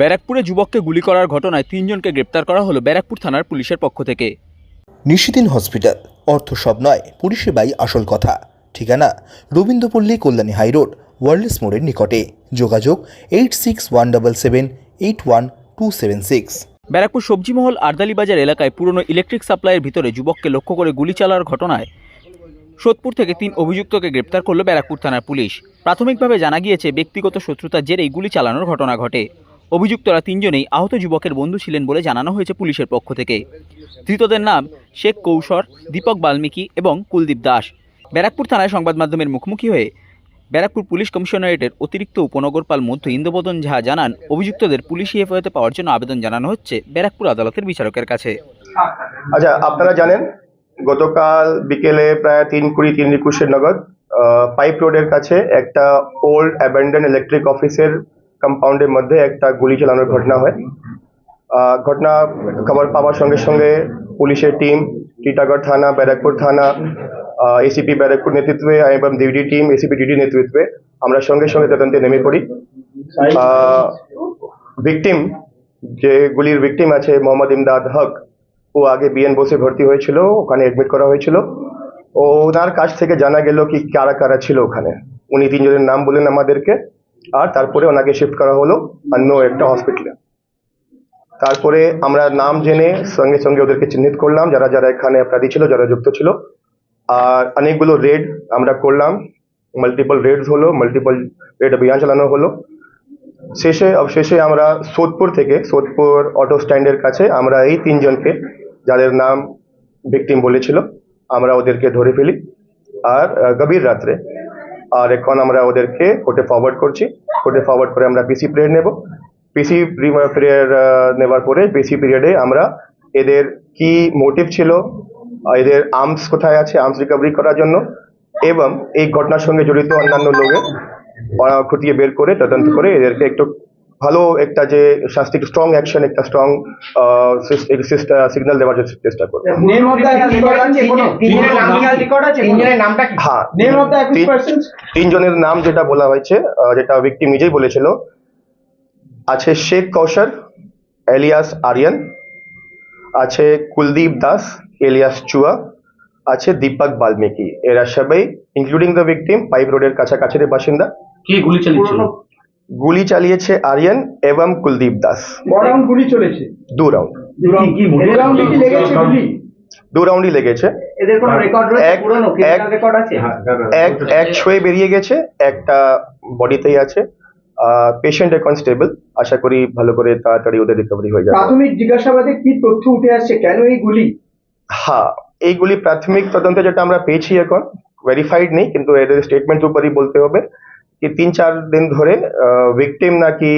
ব্যারাকপুরে যুবককে গুলি করার ঘটনায় তিনজনকে গ্রেপ্তার করা হলো ব্যারাকপুর থানার পুলিশের পক্ষ থেকে। নিশিদিন হসপিটাল অর্থ সব নয় পরিষেবাই আসল কথা। ঠিকানা রবীন্দ্রপল্লী কল্যাণী হাইরোড ওয়ার্ল্ডস মোড়ের নিকটে। যোগাযোগ eight six one double seven eight one two seven six. Barrackpore সবজিমহল Ardali Bazar এলাকায় পুরনো ইলেকট্রিক সাপ্লাইয়ের ভিতরে যুবককে লক্ষ্য করে গুলি চালার ঘটনায় সোদপুর থেকে তিন অভিযুক্তকে গ্রেপ্তার করল ব্যারাকপুর থানার পুলিশ। প্রাথমিকভাবে জানা গিয়েছে ব্যক্তিগত শত্রুতার জেরেই গুলি চালানোর ঘটনা ঘটে। অভিযুক্তরা তিনজনেই আহত যুবকের বন্ধু ছিলেন বলে জানানো হয়েছে পুলিশের পক্ষ থেকে। ধৃতদের নাম শেখ কৌশর, দীপক বাল্মীকি এবং কুলদীপ দাস। ব্যারাকপুর থানায় সংবাদ মাধ্যমের মুখোমুখি হয়ে ব্যারাকপুর পুলিশ কমিশনারেটের অতিরিক্ত উপনগরপাল মধ্য ইন্দ্রবদন ঝা জানান, অভিযুক্তদের পুলিশি হেফাজতে পাওয়ার জন্য আবেদন জানানো হচ্ছে ব্যারাকপুর আদালতের বিচারকের কাছে। আচ্ছা আপনারা জানেন, গতকাল বিকেলে প্রায় তিন কুড়ি, তিন একুশের নগদ পাইপ রোডের কাছে একটা ওল্ড অ্যাবেন্ডেন ইলেকট্রিক অফিসের কম্পাউন্ডের মধ্যে একটা গুলি চালানোর ঘটনা হয়। ঘটনা খবর পাওয়ার সঙ্গে সঙ্গে পুলিশের টিম টিটাগড় থানা, ব্যারাকপুর থানা এসিপি ব্যারাকপুর নেতৃত্বে এবং ডিডি টিম এসিপি ডিডি নেতৃত্বে আমরা সঙ্গে সঙ্গে তদন্তে নেমে পড়ি। ভিকটিম যে গুলির ভিকটিম আছে মোহাম্মদ ইমদাদ হক, ও আগে বিএন বসে ভর্তি হয়েছিল, ওখানে এডমিট করা হয়েছিল। ও ওনার কাছ থেকে জানা গেল কি কারা কারা ছিল ওখানে। উনি তিনজনের নাম বললেন আমাদেরকে। আর তারপরে ওনাকে শিফট করা হলো অন্য একটা হসপিটালে তারপরে আমরা নাম জেনে সঙ্গে সঙ্গে ওদেরকে চিহ্নিত করলাম, যারা যারা এখানে অপরাধী ছিল, যারা যুক্ত ছিল। আর অনেকগুলো রেড আমরা করলাম মাল্টিপল রেডস হলো মাল্টিপল রেড অভিযান চালানো হলো। শেষে, অবশেষে আমরা সোদপুর থেকে, সোদপুর অটো স্ট্যান্ডের কাছে আমরা এই তিনজনকে, যাদের নাম ভিকটিম বলেছিল, আমরা ওদেরকে ধরে ফেলি। আর গভীর রাত্রে আর এখন আমরা ওদেরকে কোর্টে ফরওয়ার্ড করছি। কোর্টে ফরওয়ার্ড করে আমরা পিসি পিরিয়ড নেব। পিসি পিরিয়ড নেওয়ার পরে পিসি পিরিয়ডে আমরা এদের কি মোটিভ ছিল এদের আর্মস কোথায় আছে আর্মস রিকভারি করার জন্য এবং এই ঘটনার সঙ্গে জড়িত অন্যান্য লোকের খুঁটিয়ে বের করে তদন্ত করে এদেরকে একটু ভালো একটা যে শাস্তি স্ট্রং অ্যাকশন একটা স্ট্রং সিগন্যাল দেওয়ার চেষ্টা করব। নেম অফ দ্য রেকর্ড আছে কোনো তিনজনের নাম রেকর্ড আছে তিনজনের নামটা কি? হ্যাঁ। তিনজনের নাম যেটা বলা হয়েছে আহ, যেটা ব্যক্তি নিজেই বলেছিল আছে শেখ কৌশর এলিয়াস আরিয়ান আছে কুলদীপ দাস এলিয়াস চুয়া আছে দীপক বাল্মীকি। এরা সবাই ইনক্লুডিং দ্য ভিকটিম পাইপ রোডের কাছাকাছির বাসিন্দা। কে গুলি চালিয়েছিল? গুলি চালিয়েছে আরিয়ান এবং কুলদীপ দাস। বড়াউন গুলি চলেছে? দু রাউন্ড কি এর রাউন্ডে কি লেগেছে গুলি? দু রাউন্ডই লেগেছে। কোনো রেকর্ড রয়েছে? এক- এক- ছয়ে বেরিয়ে গেছে একটা বডিতেই আছে। পেশেন্ট এখন স্টেবল আশা করি ভালো করে তাড়াতাড়ি ওদের রিকভারি হয়ে যাবে। প্রাথমিক জিজ্ঞাসাবাদে কি তথ্য উঠে আসছে? কেন এই গুলি? হ্যাঁ এইগুলি প্রাথমিক তদন্তে যেটা আমরা পেয়েছি এখন ভেরিফাইড নেই কিন্তু এদের স্টেটমেন্ট উপরই বলতে হবে। কি তিন, চার দিন ধরে ভিকটিম নাকি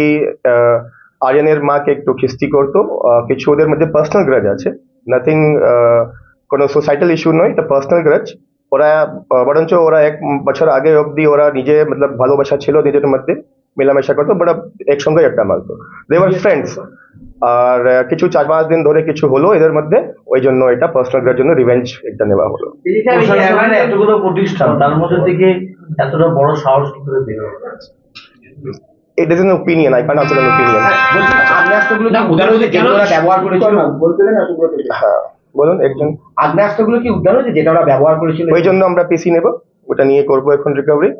আর্যনের মাকে একটু খিস্তি করতো। কিছু ওদের মধ্যে পার্সোনাল গ্রাজ আছে। নাথিং কোনো সোসাইটাল ইস্যু নয়, এটা পার্সোনাল গ্রাজ ওরা বরঞ্চ ওরা এক বছর আগে অবধি ওরা নিজে, মতলব ভালোবাসা ছিল নিজেদের মধ্যে। মেলামেশা করতো বাট একসঙ্গে একটা মারতো দেওয়ার ফ্রেন্ডস আর কিছু চার পাঁচ দিন ধরে কিছু হলো এদের মধ্যে ওই জন্য এটা পার্সোনাল গ্রার জন্য রিভেঞ্জ একটা নেওয়া হলো। এতগুলো প্রতিষ্ঠান তার মধ্যে থেকে এতটা বড় সাহস কি করে বের it is an opinion I can answer Subrata ji. হ্যাঁ বলুন একজন। আগ্নেয়াস্ত্রগুলো কি উদ্ধার হয়েছে যেটা ওরা ব্যবহার করেছিল? ওই জন্য আমরা পিসি নেব ওটা নিয়ে করব এখন রিকভারি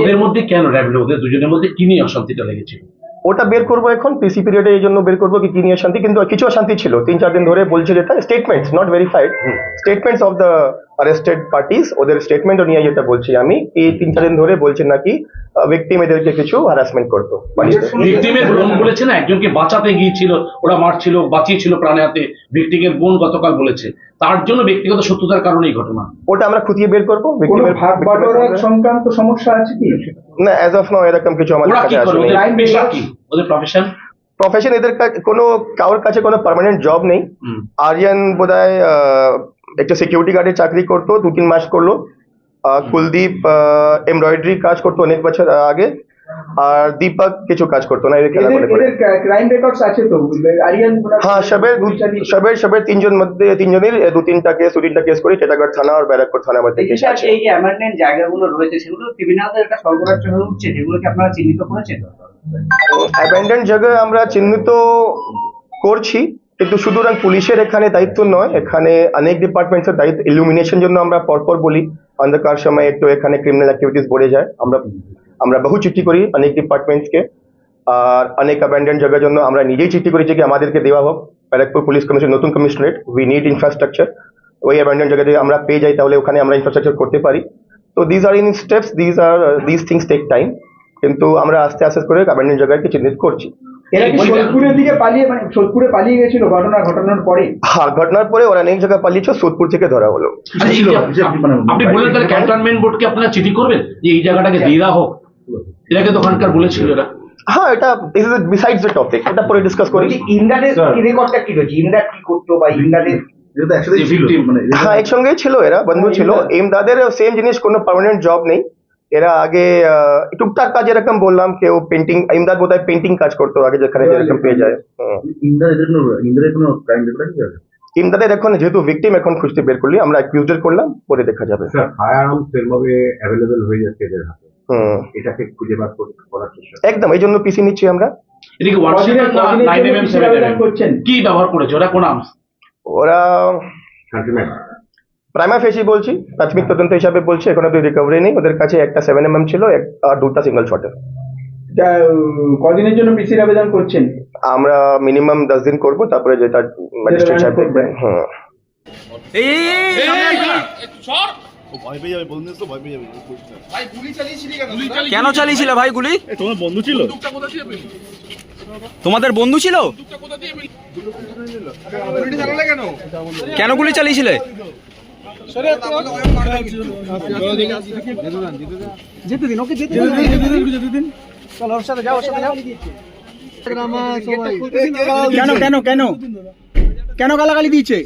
ওদের মধ্যে কেন র্যাপিড ওদের দুজনের মধ্যে কি নিয়ে অশান্তিটা লেগেছিল? ওটা বের করব এখন পিসি পিরিয়ডে এই জন্য বের করব কি কি নিয়ে শান্তি কিন্তু কিছু অশান্তি ছিল। তিন চার দিন ধরে বলছিল এটা statements not verified statements of the arrested parties ওদের স্টেটমেন্টও নিয়ে যেটা বলছি আমি এই তিন চার দিন ধরে বলছেন নাকি ভিকটিম এদেরকে কিছু হ্যারাসমেন্ট করতো। ভিকটিমের বোন বলেছে না? একজনকে বাঁচাতে গিয়েছিল ওরা মারছিল বাঁচিয়েছিল প্রাণে হাতে। ভিকটিমের বোন গতকাল বলেছে। তার জন্য ব্যক্তিগত শত্রুতার কারণে এই ঘটনা। ওটা আমরা খুঁটিয়ে বের করব। কোনো victim-এর- ভাগ বাটোয়ারা সংক্রান্ত সমস্যা আছে কি? না অ্যাজ অফ নাও এরকম কিছু আমাদের ওরা কি কাছে করে? আসেনি। ওদের পেশা কি? ওদের প্রফেশন প্রফেশন এদের কাছে কোনো কারোর কাছে কোনো পার্মানেন্ট জব নেই। আরিয়ান বোধহয় আহ, একটা সিকিউরিটি গার্ডের চাকরি করতো দু তিন মাস করল। কুলদীপ এমব্রয়ডারি কাজ করতো অনেক বছর আগে। আর দীপক কিছু কাজ করতো না এদের খেলা এদের করে করে। ক্রাইম রেকর্ডস আছে তো? আরিয়ান হ্যাঁ সবের সবের সবের তিনজন মধ্যে তিনজনের দু তিনটা কেস দু তিনটা কেস করে টেটাগড় থানা আর ব্যারাকপুর থানার মধ্যে কেস আছে। এই যে অ্যামেন্ডমেন্ট জায়গাগুলো রয়েছে সেগুলো ক্রিমিনালদের একটা সর্বরাজ্য হয়ে উঠছে যেগুলোকে আপনারা চিহ্নিত করেছেন? অ্যাবেন্ডেন্ট জায়গায় আমরা চিহ্নিত করছি। কিন্তু সুতরাং পুলিশের এখানে দায়িত্ব নয়। এখানে অনেক ডিপার্টমেন্টসের দায়িত্ব ইলুমিনেশন জন্য আমরা পরপর বলি। অন্ধকার সময় একটু এখানে ক্রিমিনাল অ্যাক্টিভিটিস বেড়ে যায়। আমরা আমরা বহু চিঠি করি অনেক ডিপার্টমেন্টসকে আর অনেক অ্যাবেন্ডেন্ট জায়গার জন্য আমরা নিজেই চিঠি করেছি কি আমাদেরকে দেওয়া হোক। ব্যারাকপুর পুলিশ কমিশন নতুন কমিশনারেট উই নিড ইনফ্রাস্ট্রাকচার ওই অ্যাবেন্ডেন্ট জায়গা যদি আমরা পেয়ে যাই তাহলে ওখানে আমরা ইনফ্রাস্ট্রাকচার করতে পারি। তো these are in steps these are these things take time কিন্তু আমরা আস্তে আস্তে করে অ্যাবেন্ডেন্ট জায়গাকে চিহ্নিত করছি। এরা কি সোদপুরের দিকে পালিয়ে মানে সোদপুরে পালিয়ে গেছিল ঘটনা ঘটনার পরে? আর ঘটনার পরে ওরা অনেক জায়গায় পালিয়েছে সোদপুর থেকে ধরা হলো। এই যে আপ- আপনি বললেন তাহলে ক্যান্টনমেন্ট বোর্ডকে আপনারা চিঠি করবেন? যে এই জায়গাটাকে দিয়ে দেওয়া হোক। এটাকে তো ওখানকার বলেছিল এরা। হ্যাঁ এটা this is besides the topic এটা পরে ডিসকাস করি। বলছি রেকর্ডটা কি রয়েছে? কি করতো বা মানে হ্যাঁ একসঙ্গেই ছিল এরা বন্ধু ছিল। এমদাদের সেম জিনিস কোনো পার্মানেন্ট জব নেই। এরা আগে আহ, টুকটাক কাজ এরকম বললাম কেউ পেন্টিং ইমদাদ বোধ হয় পেন্টিং কাজ করতো আগে যেখানে যেরকম পেয়ে যায়। ইমদাদের এখন যেহেতু ভিকটিম এখন খুঁজতে বের করলি আমরা অ্যাকিউজের করলাম পরে দেখা যাবে। হয়ে যাচ্ছে এদের হাতে। হুম। এটাকে খুঁজে বার করতে করার চেষ্টা একদম এই জন্য পিসি নিচ্ছি আমরা। এদিকে কি ব্যবহার করেছে? ওরা কোন আর্মস ওরা সেন্টিমেন্ট প্রাইমা ফেসি বলছি প্রাথমিক তদন্ত হিসাবে বলছি এখন অব্দি রিকভারি নেই ওদের কাছে একটা সেভেন এম এম ছিল এক- আর দুটা সিঙ্গেল শটের কদিনের জন্য পিসির আবেদন করছেন? আমরা মিনিমাম দশ দিন করব তারপরে যেটা ম্যাজিস্ট্রেট সাহেব দেখবেন হ্যাঁ। কেন? চালিয়েছিলে ভাই গুলি? তোমার বন্ধু ছিল? তোমাদের বন্ধু ছিল? কেন গুলি চালিয়েছিলে? কেন কেন কেন? কেন গালাগালি দিয়েছে?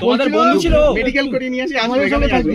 তোমাদের বন্ধু। ছিল মেডিকেল করে নিয়ে আসি আমাদের সঙ্গে থাকবে